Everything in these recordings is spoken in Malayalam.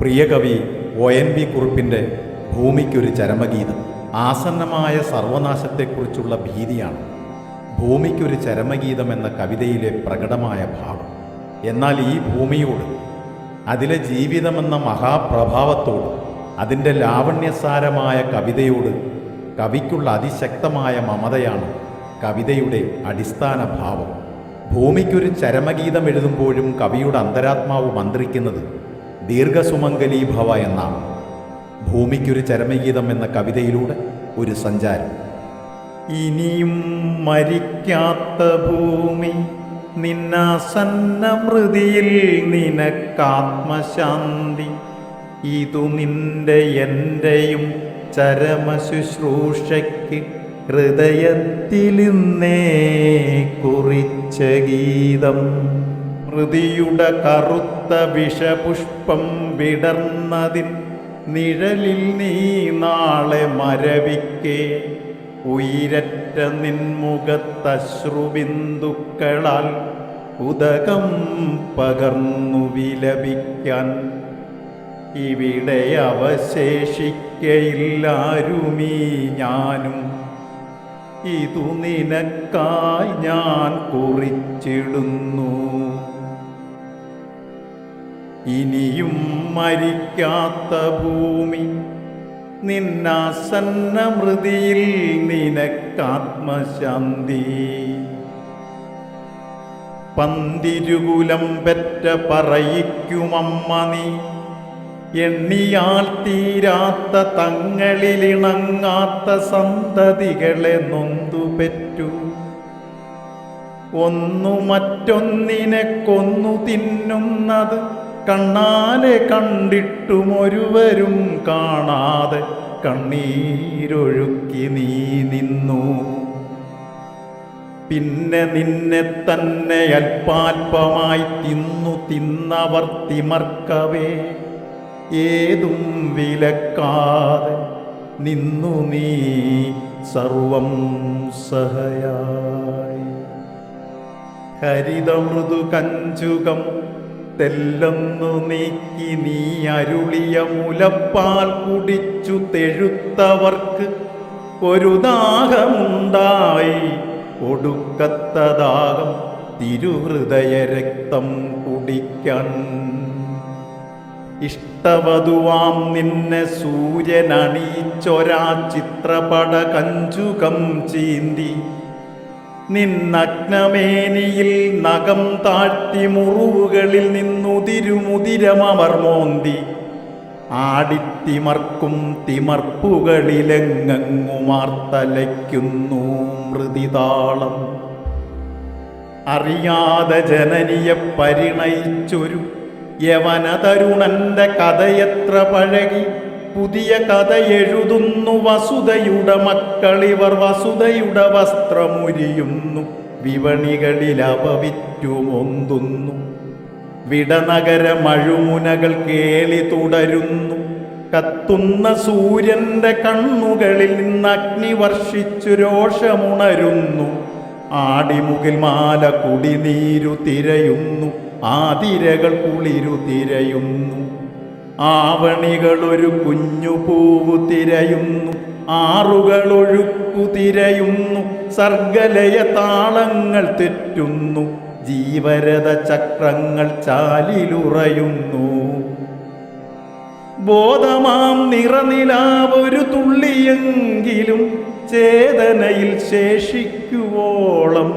പ്രിയകവി ഒ എൻ വി കുറുപ്പിന്റെ ഭൂമിക്കൊരു ചരമഗീതം. ആസന്നമായ സർവനാശത്തെക്കുറിച്ചുള്ള ഭീതിയാണ് ഭൂമിക്കൊരു ചരമഗീതം എന്ന കവിതയിലെ പ്രകടമായ ഭാവം എന്നാൽ ഈ ഭൂമിയോട് അതിലെ ജീവിതമെന്ന മഹാപ്രഭാവത്തോട് അതിന്റെ ലാവണ്യസാരമായ കവിതയോട് കവിക്കുള്ള അതിശക്തമായ മമതയാണ് കവിതയുടെ അടിസ്ഥാന ഭാവം. ഭൂമിക്കൊരു ചരമഗീതം എഴുതുമ്പോഴും കവിയുടെ അന്തരാത്മാവ് മന്ത്രിക്കുന്നത് ദീർഘസുമംഗലീ ഭവ എന്ന ഭൂമിക്കൊരു ചരമഗീതം എന്ന കവിതയിലൂടെ ഒരു സഞ്ചാരം. ഇനിയും മരിക്കാത്ത ഭൂമി നിന്നാസന്ന മൃതിയിൽ നിനക്കാത്മശാന്തി. ഇതു നിന്റെ എന്റെയും ചരമശുശ്രൂഷയ്ക്ക് ഹൃദയത്തിലിന്നേ കുറിച്ച ഗീതം. മൃതിയുടെ കറുത്ത വിഷപുഷ്പം വിടർന്നതിൻ നിഴലിൽ നീ നാളെ മരവിക്കേ. ഉയരറ്റ നിൻമുഖത്തശ്രുബിന്ദുക്കളാൽ ഉദകം പകർന്നു വിലപിക്കാൻ. ഇവിടെ അവശേഷിക്കയില്ലാരുമീ ഞാനും. ഇതു നിനക്കായി ഞാൻ കുറിച്ചിടുന്നു. ഇനിയും മരിക്കാത്ത ഭൂമി. നിന്നാസന്ന മൃതിയിൽ നിനക്കാത്മശാന്തി. പന്തിരുകുലം പെറ്റ പറയിക്കുമമ്മ നീ. എണ്ണിയാൽ തീരാത്ത തങ്ങളിലിണങ്ങാത്ത സന്തതികളെ നൊന്തു പെറ്റു. ഒന്നു മറ്റൊന്നിനെ കൊന്നു തിന്നുന്നത് കണ്ണാലെ കണ്ടിട്ടും ഒരുവരും കാണാതെ കണ്ണീരൊഴുക്കി നീ നിന്നു. പിന്നെ നിന്നെ തന്നെ അല്പാൽപമായി തിന്നു തിന്നവർ തിമർക്കവേ. ഏതും വിലക്കാതെ നിന്നു നീ സർവം സഹയായി. ഹരിതമൃദു കഞ്ചുകം തെല്ലൊന്നു നീക്കി നീ അരുളിയ മുലപ്പാൽ കുടിച്ചു തെഴുത്തവർക്ക് ഒരു ദാഹമുണ്ടായി. ഒടുക്കത്ത തിരുഹൃദയ രക്തം കുടിക്കാൻ. ഇഷ്ടവധുവാം നിന്നെ സൂര്യനണീച്ചൊരാ ചിത്രപട കഞ്ചുകം ചീന്തി. നിന്നഗ്നമേനിയിൽ നഖം താഴ്ത്തി മുറിവുകളിൽ നിന്നുതിരുമുതിരമർമോന്തി ആടിത്തിമർക്കും തിമർപ്പുകളിലെങ്ങുമാർത്തലയ്ക്കുന്നു മൃതിതാളം. അറിയാതെ ജനനിയെ പരിണയിച്ചൊരു യവനതരുണന്റെ കഥയെത്ര പഴകി. പുതിയ കഥ എഴുതുന്നു. വസുതയുടെ മക്കളിവർ വസുതയുടെ വസ്ത്രമുരിയുന്നു. വിപണികളിൽ അപവിറ്റുമൊന്തുന്നു വിടനഗര മഴുമുനകൾ കേളി തുടരുന്നു. കത്തുന്ന സൂര്യന്റെ കണ്ണുകളിൽ നിന്ന് അഗ്നി വർഷിച്ചു രോഷമുണരുന്നു. ആടിമുകിൽ മാല കുടിനീരു തിരയുന്നു. ആതിരകൾ കുളിരു തിരയുന്നു. ആവണികളൊരു കുഞ്ഞു പൂവു തിരയുന്നു ആറുകൾ ഒഴുക്കു തിരയുന്നു സർഗലയ താളങ്ങൾ തെറ്റുന്നു ജീവരഥ ചക്രങ്ങൾ ചാലിലുറയുന്നു. ബോധമാം നിറനിലാവൊരു തുള്ളിയെങ്കിലും ചേതനയിൽ ശേഷിക്കുവോളം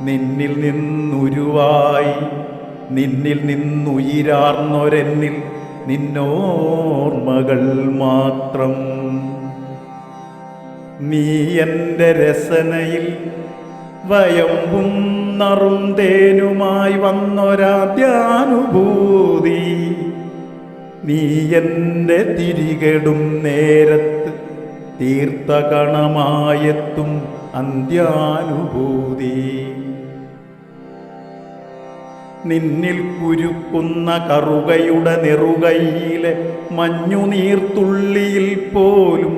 നിന്നിൽ നിന്നുരുവായി നിന്നിൽ നിന്നുയിരാർന്നൊരെന്നിൽ നിന്നോർമ്മകൾ മാത്രം. നീ എന്റെ രസനയിൽ വയമ്പും നറും തേനുമായി വന്നൊരാദ്യാനുഭൂതി. നീ എന്റെ തിരികെടും നേരത്ത് തീർത്ഥകണമായെത്തും അന്ത്യാനുഭൂതി. നിന്നിൽ കുരുക്കുന്ന കറുകയുടെ നെറുകയിലെ മഞ്ഞുനീർത്തുള്ളിയിൽ പോലും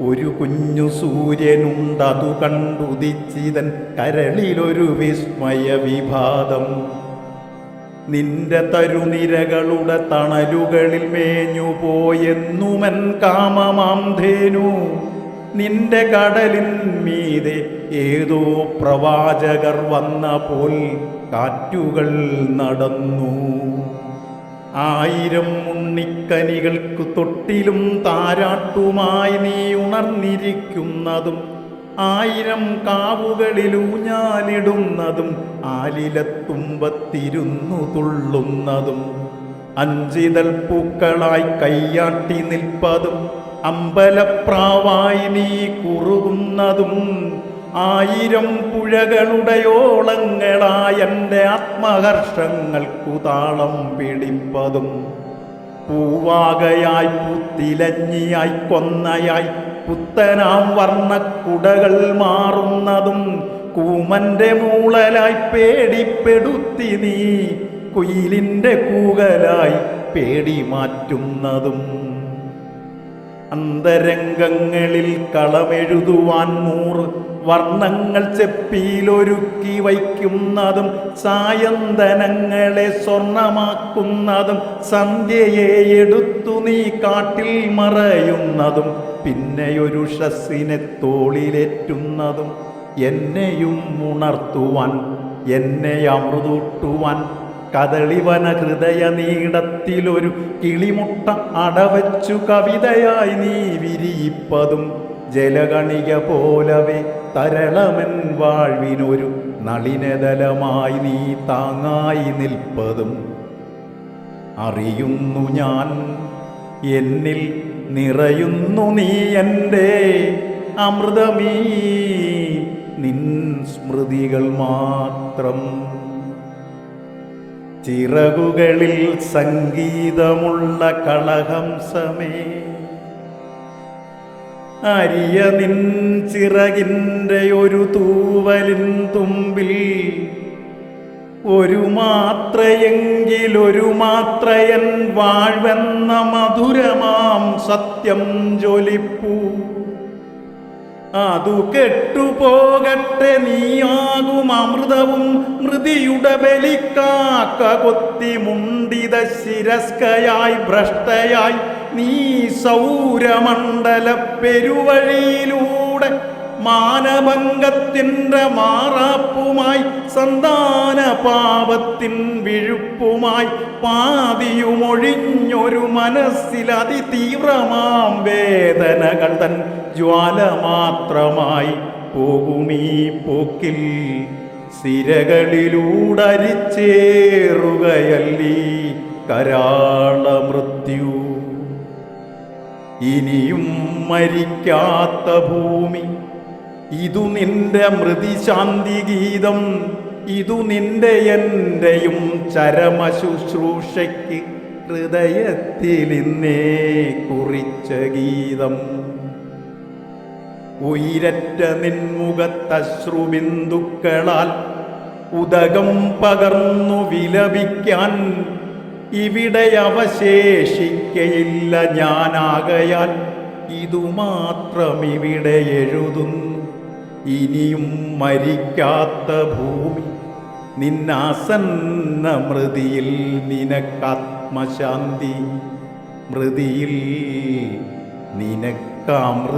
ഒരു കുഞ്ഞു സൂര്യനുണ്ടതു കണ്ടുദിച്ചിതൻ കരളിലൊരു വിസ്മയ വിഭാതം നിന്റെ തരുനിരകളുടെ തണലുകളിൽ മേഞ്ഞുപോയെന്നുമൻ കാമമാം ധേനു. നിന്റെ കടലിൻ മീതെ ഏതോ പ്രവാചകർ വന്ന പോൽ കാറ്റുകൾ നടന്നു. ആയിരം ഉണ്ണിക്കനികൾക്ക് തൊട്ടിലും താരാട്ടുമായി നീ ഉണർന്നിരിക്കുന്നതും ആയിരം കാവുകളിലൂഞ്ഞാലിടുന്നതും ആലിലത്തുമ്പത്തിരുന്നു തുള്ളുന്നതും അഞ്ചിതൽ പൂക്കളായി കൈയാട്ടി നിൽപ്പതും അമ്പലപ്രാവായി നീ കുറുകുന്നതും ആയിരം പുഴകളുടെയോളങ്ങളായ എന്റെ ആത്മഹർഷങ്ങൾക്കു താളം പിടിപ്പതും. പൂവാകയായി പുത്തിലഞ്ഞിയായി കൊന്നയായി പുത്തനാം വർണക്കുടകൾ മാറുന്നതും കൂമന്റെ മൂളലായി പേടിപ്പെടുത്തി നീ കുയിലിന്റെ കൂകലായി പേടി മാറ്റുന്നതും അന്തരംഗങ്ങളിൽ കളമെഴുതുവാൻ നൂറ് വർണങ്ങൾ ചെപ്പിയിലൊരുക്കി വയ്ക്കുന്നതും സായന്തനങ്ങളെ സ്വർണമാക്കുന്നതും സന്ധ്യയെ എടുത്തു നീ കാട്ടിൽ മറയുന്നതും പിന്നെയൊരു ഷസ്സിനെ തോളിലേറ്റുന്നതും എന്നെയും ഉണർത്തുവാൻ എന്നെ അമൃതൂട്ടുവാൻ കദളിവന ഹൃദയ നീടത്തിലൊരു കിളിമുട്ട അടവച്ചു കവിതയായി നീ വിരിയിപ്പതും ജലകണിക പോലവേ തരളമൻ വാഴ്വിനൊരു നളിനതലമായി നീ താങ്ങായി നിൽപ്പതും. അറിയുന്നു ഞാൻ എന്നിൽ നിറയുന്നു നീ എന്റെ അമൃതമീ. നിൻ സ്മൃതികൾ മാത്രം ചിറകുകളിൽ സംഗീതമുള്ള കളഹംസമേ. അരിയ നിൻ ചിറകിന്റെ ഒരു തൂവലിൻ തുമ്പിൽ ഒരു മാത്രയെങ്കിലൊരു മാത്രയൻ വാഴ്വെന്ന മധുരമാം സത്യം ജ്വലിപ്പൂ. അതു കെട്ടുപോകട്ടെ നീയാകും അമൃതവും മൃതിയുടെ ബലിക്കാക്ക കൊത്തി മുണ്ടിത ശിരസ്കയായി ഭ്രഷ്ടയായി നീ സൗരമണ്ഡല പെരുവഴിയിലൂടെ മാനഭംഗത്തിന്റെ മാറാപ്പുമായി സന്താന പാപത്തിൻ വിഴുപ്പുമായി പാതിയുമൊഴിഞ്ഞൊരു മനസ്സിൽ അതിതീവ്രമാം വേദനകൾ തൻ ജ്വാല മാത്രമായി പോകുമീ പോക്കിൽ. സിരകളിലൂടരിച്ചേറുകയല്ലീ കരാള മൃത്യു ഇനിയും മരിക്കാത്ത ഭൂമി ഇതു നിന്റെ മൃതിശാന്തി ഗീതം ഇതു നിന്റെ എന്റെയും ചരമശുശ്രൂഷയ്ക്ക് ഹൃദയത്തിൽ ഇന്നേ കുറിച്ച ഗീതം. ഉയരറ്റ നിൻമുഖത്തശ്രുബിന്ദുക്കളാൽ ഉദകം പകർന്നു വിലപിക്കാൻ ഇവിടെ അവശേഷിക്കയില്ല ഞാനാകയാൽ. ഇതുമാത്രം ഇവിടെ എഴുതുന്നു. ഇനിയും മരിക്കാത്ത ഭൂമി നിന്നാസന്ന മൃതിയിൽ നിനക്കാത്മശാന്തി. മൃതിയിൽ നിനക്കാമൃതശാന്തി.